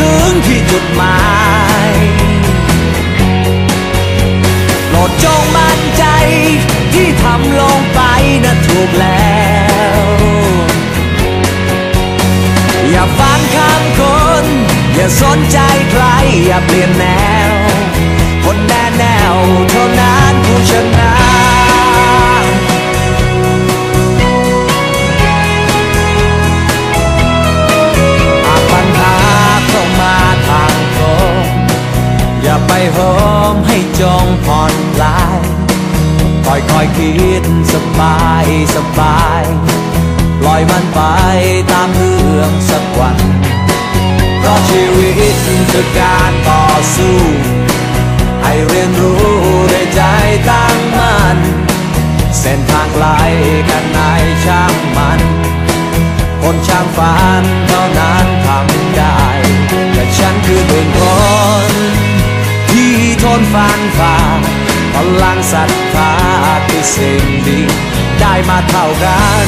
ึง อย่าสนใจใครอย่าเปลี่ยนแนว คนแน่แนวเท่านั้นผู้ชนะหากปัญหาเข้ามาทางตรงอย่าไปโหมให้จงผ่อนคลายค่อยๆคิดสบายสบาย ปล่อยมันไปตามเรื่องสักวัน เพราะชีวิตคือการต่อสู้ ให้เรียนรู้ด้วยใจตั้งมั่นเส้นทางไกลกันไหนช่างมัน คนช่างฝันเท่านั้นทำได้ แต่ฉันคือหนึ่งคน ที่ทนฟันฝ่าพลังศรัทธาคือสิ่งดีได้มาเท่ากัน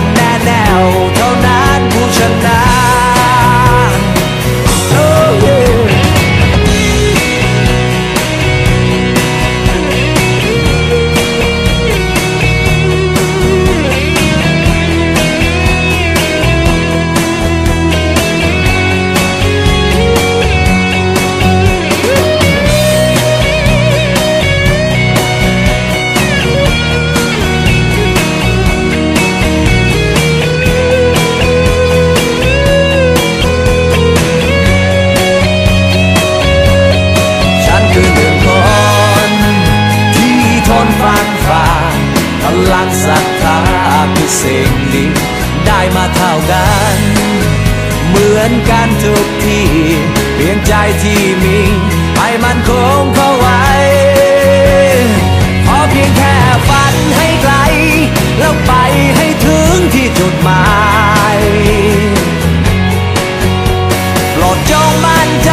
คนแน่แนวเท่านั้นผู้ชนะ เหมือนกันทุกที่เพียงใจที่มีให้มันคงเข้าไว้ขอเพียงแค่ฝันให้ไกล แล้วไปให้ถึงที่จุดหมายโปรดจงมั่นใจ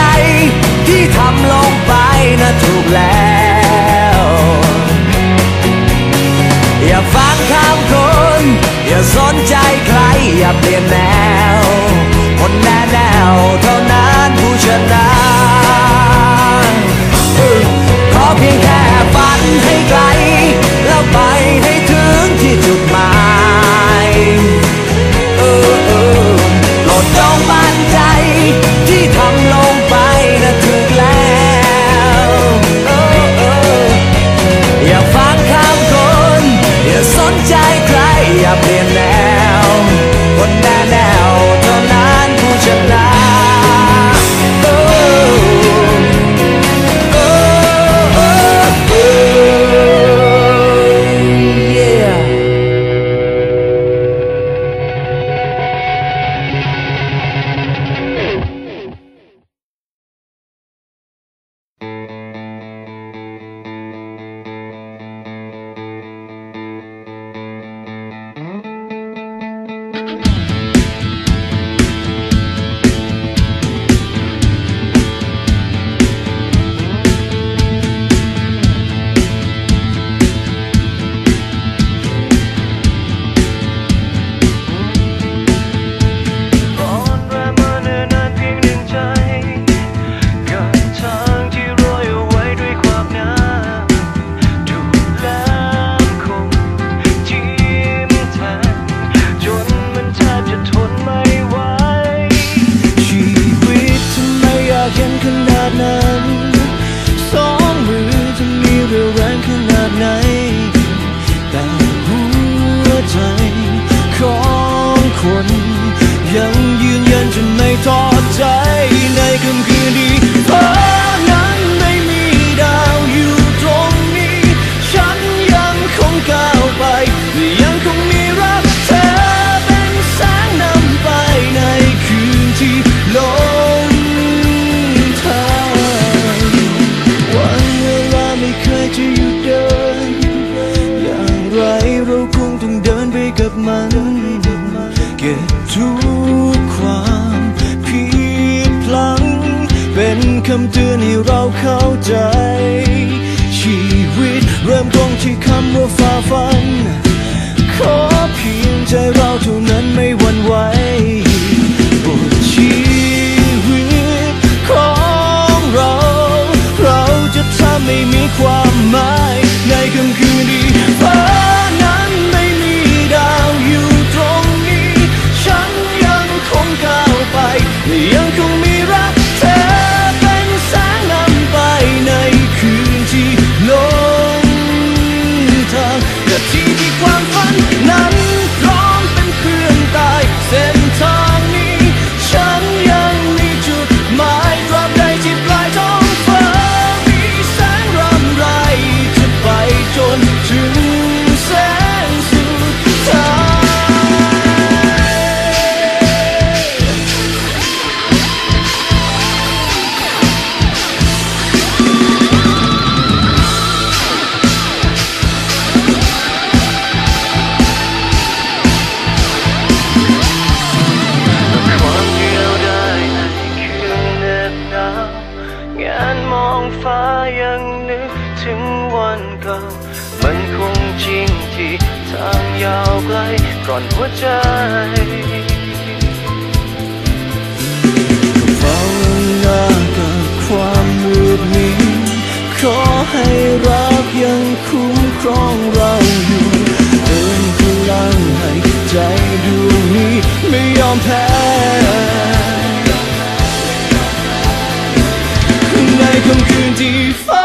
ที่ทำลงไปนะถูกแล้ว อย่าฟังคำคน อย่าสนใจใคร อย่าเปลี่ยนแนว คนแน่แนวเท่านั้นผู้ชนะเออขอเพียงแค่ฝันให้ไกล ไหน แต่หัวใจ เป็นคำเตือนให้เราเข้าใจ ชีวิตเริ่มต้นที่คำว่าฝ่าฟัน ขอเพียงใจเราเท่านั้นไม่หวั่นไหวบทชีวิตของเรา เราจะทำไม่มีความหมายในค่ำคืน อนหัวใจเาหนากับความมืดมิดขอให้รักยังคุ้มครองเราอยู่เติมพลังให้ใจดวงนี้ไม่ยอมแพ้ในค่ำคืนที่ฟ้า